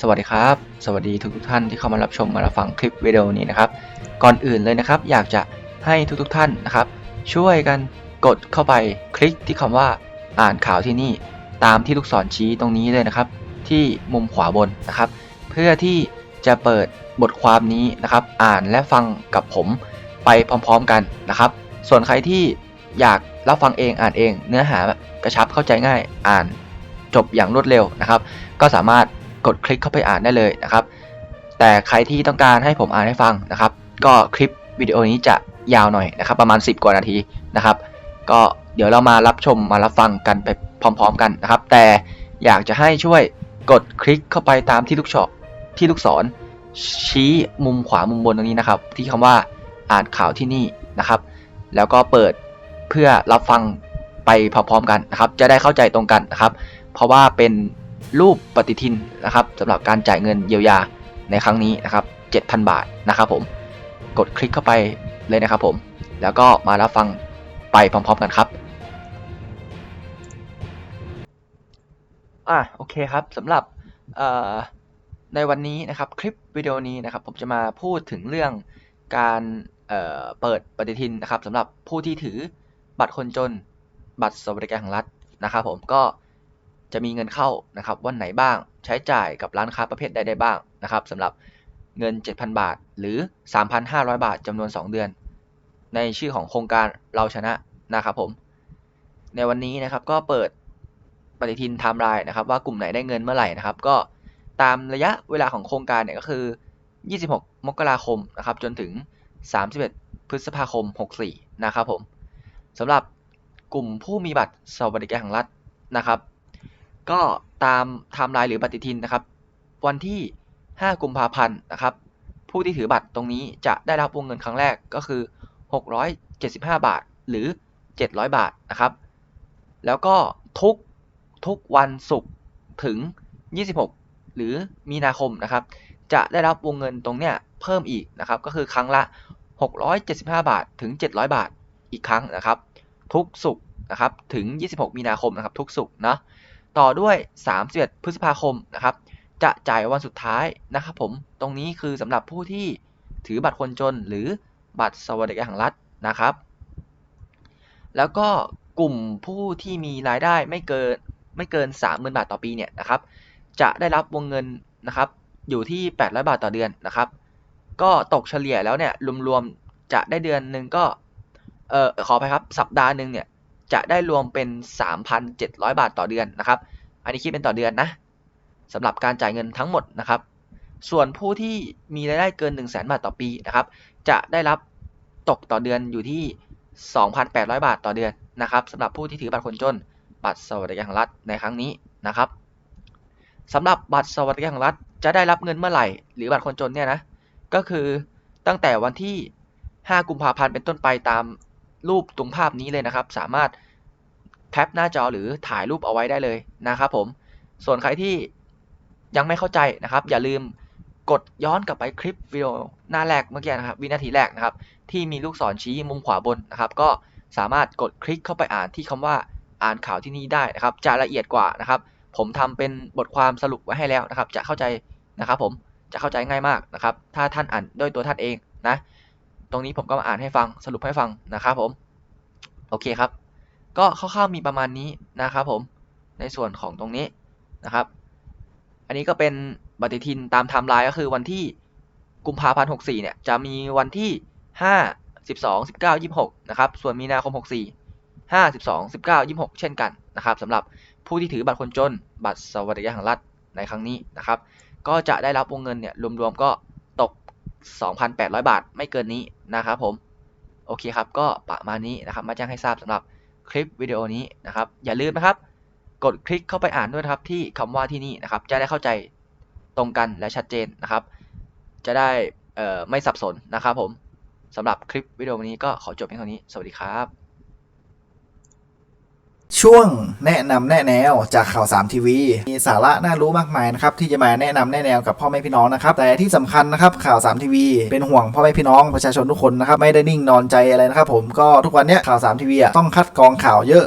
สวัสดีครับ สวัสดีทุกทท่านที่เข้ามารับชมมารับฟังคลิปวิดีโอนี้นะครับ ก่อนอื่นเลยนะครับ อยากจะให้ทุกๆท่านนะครับ ช่วยกันกดเข้าไปคลิกที่คำว่าอ่านข่าวที่นี่ตามที่ลูกศรชี้ตรงนี้เลยนะครับ ที่มุมขวาบนนะครับ เพื่อที่จะเปิดบทความนี้นะครับ อ่านและฟังกับผมไปพร้อมๆกันนะครับ ส่วนใครที่อยากรับฟังเองอ่านเอง เนื้อหากระชับเข้าใจง่ายอ่านจบอย่างรวดเร็วนะครับ ก็สามารถ กดคลิกเข้าไปอ่านได้เลยนะครับ แต่ใครที่ต้องการให้ผมอ่านให้ฟังนะครับ ก็คลิปวิดีโอนี้จะยาวหน่อยนะครับ ประมาณ 10 กว่านาทีนะครับ ก็เดี๋ยวเรามารับชมมารับฟังกันไปพร้อม ๆ กันนะครับ แต่อยากจะให้ช่วยกดคลิกเข้าไปตามที่ลูกศรที่ลูกศรชี้มุมขวามุมบนตรงนี้นะครับ ที่คำว่าอ่านข่าวที่นี่นะครับ แล้วก็เปิดเพื่อรับฟังไปพร้อมๆกันนะครับ จะได้เข้าใจตรงกันนะครับ เพราะว่าเป็น รูปปฏิทินนะครับสำหรับการจ่ายเงินเยียวยาในครั้งนี้นะครับ 7,000 บาทนะครับผม กดคลิกเข้าไปเลยนะครับผม แล้วก็มารับฟังไปพร้อมๆกันครับ อะโอเคครับสำหรับเอ่อในวันนี้นะครับคลิปวิดีโอนี้นะครับ ผมจะมาพูดถึงเรื่องการเอ่อเปิดปฏิทินนะครับสำหรับผู้ที่ถือบัตรคนจนบัตรสวัสดิการแห่งรัฐนะครับ ผมก็ จะมีเงินเข้านะครับวันไหนบ้างใช้จ่ายกับร้านค้าประเภทใดได้บ้างนะครับสำหรับเงิน 7,000 บาท หรือ 3,500 บาทจำนวน 2 เดือน ในชื่อของโครงการเราชนะนะครับผม ในวันนี้นะครับก็เปิดปฏิทินไทม์ไลน์นะครับว่ากลุ่มไหนได้เงินเมื่อไหร่นะครับ ก็ตามระยะเวลาของโครงการเนี่ยก็คือ 26 มกราคมนะครับจนถึง 31 พฤษภาคม 64 นะครับผมสำหรับกลุ่มผู้มีบัตรสวัสดิการแห่งรัฐนะครับ ก็ตามไทม์ไลน์หรือปฏิทินนะครับ วันที่ 5 กุมภาพันธ์นะครับ ผู้ที่ถือบัตรตรงนี้จะได้รับวงเงินครั้งแรกก็คือ 675 บาทหรือ 700 บาทนะครับ แล้วก็ทุกทุกวันศุกร์ถึง 26 หรือมีนาคมนะครับ จะได้รับวงเงินตรงเนี้ยเพิ่มอีกนะครับ ก็คือครั้งละ 675 บาทถึง 700 บาทอีกครั้งนะครับ ทุกศุกร์นะครับถึง 26 มีนาคมนะครับ ทุกศุกร์นะ ต่อด้วย 31 พฤษภาคมนะครับ จะจ่ายวันสุดท้ายนะครับผม ตรงนี้คือสำหรับผู้ที่ถือบัตรคนจนหรือบัตรสวัสดิการแห่งรัฐนะครับ แล้วก็กลุ่มผู้ที่มีรายได้ไม่เกินไม่เกิน 30,000 บาทต่อปีเนี่ยนะครับ จะได้รับวงเงินนะครับอยู่ที่ 800 บาทต่อเดือนนะครับ ก็ตกเฉลี่ยแล้วเนี่ยรวมๆจะได้เดือนหนึ่งก็เออขอไปครับสัปดาห์หนึ่งเนี่ย จะได้รวมเป็น 3,700 บาทต่อเดือนนะครับ อันนี้คิดเป็นต่อเดือนนะสำหรับการจ่ายเงินทั้งหมดนะครับ ส่วนผู้ที่มีรายได้เกิน 1 0 0 0 0แบาทต่อปีนะครับ จะได้รับตกต่อเดือนอยู่ที่ 2,800 บาทต่อเดือนนะครับสำหรับผู้ที่ถือบัตรคนจน บัตรสวัสดิการแห่งรัฐในครั้งนี้นะครับสำหรับบัตรสวัสดิการแห่งรัฐจะได้รับเงินเมื่อไหร่ หรือบัตรคนจนเนี่ยนะก็คือตั้งแต่วันที่ 5 กุมภาพันธ์เป็นต้นไปตาม รูปตรงภาพนี้เลยนะครับ สามารถแคปหน้าจอหรือถ่ายรูปเอาไว้ได้เลยนะครับผม ส่วนใครที่ยังไม่เข้าใจนะครับ อย่าลืมกดย้อนกลับไปคลิปวิดีโอหน้าแรกเมื่อกี้นะครับ วินาทีแรกนะครับ ที่มีลูกศรชี้มุมขวาบนนะครับ ก็สามารถกดคลิกเข้าไปอ่านที่คำว่าอ่านข่าวที่นี่ได้นะครับ จะละเอียดกว่านะครับ ผมทำเป็นบทความสรุปไว้ให้แล้วนะครับ จะเข้าใจนะครับ ผมจะเข้าใจง่ายมากนะครับ ถ้าท่านอ่านด้วยตัวท่านเองนะ ตรงนี้ผมก็มาอ่านให้ฟังสรุปให้ฟังนะครับผม โอเคครับ ก็คร่าวๆมีประมาณนี้นะครับผม ในส่วนของตรงนี้นะครับ อันนี้ก็เป็นปฏิทินตามไทม์ไลน์ก็คือวันที่กุมภาพันธ์64เนี่ยจะมีวันที่5 12 19 26นะครับ ส่วนมีนาคม64 5 12 19 26เช่นกันนะครับสำหรับผู้ที่ถือบัตรคนจน บัตรสวัสดิการแห่งรัฐในครั้งนี้นะครับ ก็จะได้รับวงเงินเนี่ยรวมๆก็ 2,800 บาท ไม่เกินนี้นะครับผม โอเคครับ ก็ประมาณนี้นะครับ มาแจ้งให้ทราบสำหรับคลิปวิดีโอนี้นะครับ อย่าลืมนะครับ กดคลิกเข้าไปอ่านด้วยครับที่คำว่าที่นี่นะครับ จะได้เข้าใจตรงกันและชัดเจนนะครับ จะได้ไม่สับสนนะครับผมสำหรับคลิปวิดีโอนี้ก็ขอจบเพียงเท่านี้ สวัสดีครับ ช่วงแนะนำแนะแนวจากข่าวสามทีวีมีสาระน่ารู้มากมายนะครับที่จะมาแนะนำแนะแนวกับพ่อแม่พี่น้องนะครับแต่ที่สำคัญนะครับข่าวสามทีวีเป็นห่วงพ่อแม่พี่น้องประชาชนทุกคนนะครับไม่ได้นิ่งนอนใจอะไรนะครับผมก็ทุกวันนี้ข่าวสามทีวีต้องคัดกรองข่าวเยอะ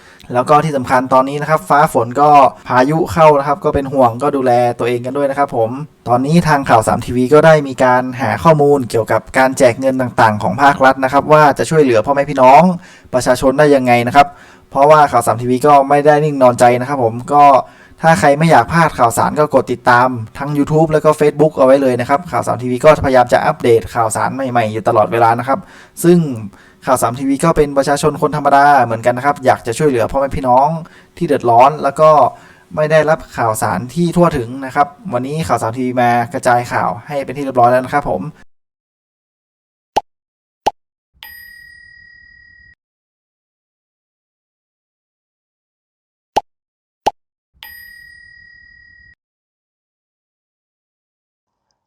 แล้วก็ที่สำคัญตอนนี้นะครับ ฟ้าฝนก็พายุเข้านะครับ ก็เป็นห่วงก็ดูแลตัวเองกันด้วยนะครับผม ตอนนี้ทางข่าว3ทีวีก็ได้มีการหาข้อมูลเกี่ยวกับการแจกเงินต่างๆ ของภาครัฐนะครับ ว่าจะช่วยเหลือพ่อแม่พี่น้อง ประชาชนได้ยังไงนะครับ เพราะว่าข่าว3ทีวีก็ไม่ได้นิ่งนอนใจนะครับ ผมก็ ถ้าใครไม่อยากพลาดข่าวสารก็กดติดตามทั้ง YouTube แล้วก็ Facebook เอาไว้เลยนะครับ ข่าว3ทีวีก็พยายามจะอัปเดตข่าวสารใหม่ๆ อยู่ตลอดเวลานะครับ ซึ่งข่าวสามทีวีก็เป็นประชาชนคนธรรมดาเหมือนกันนะครับ อยากจะช่วยเหลือพ่อแม่พี่น้องที่เดือดร้อน แล้วก็ไม่ได้รับข่าวสารที่ทั่วถึงนะครับ วันนี้ข่าวสามทีวีมากระจายข่าวให้เป็นที่เรียบร้อยแล้วนะครับผม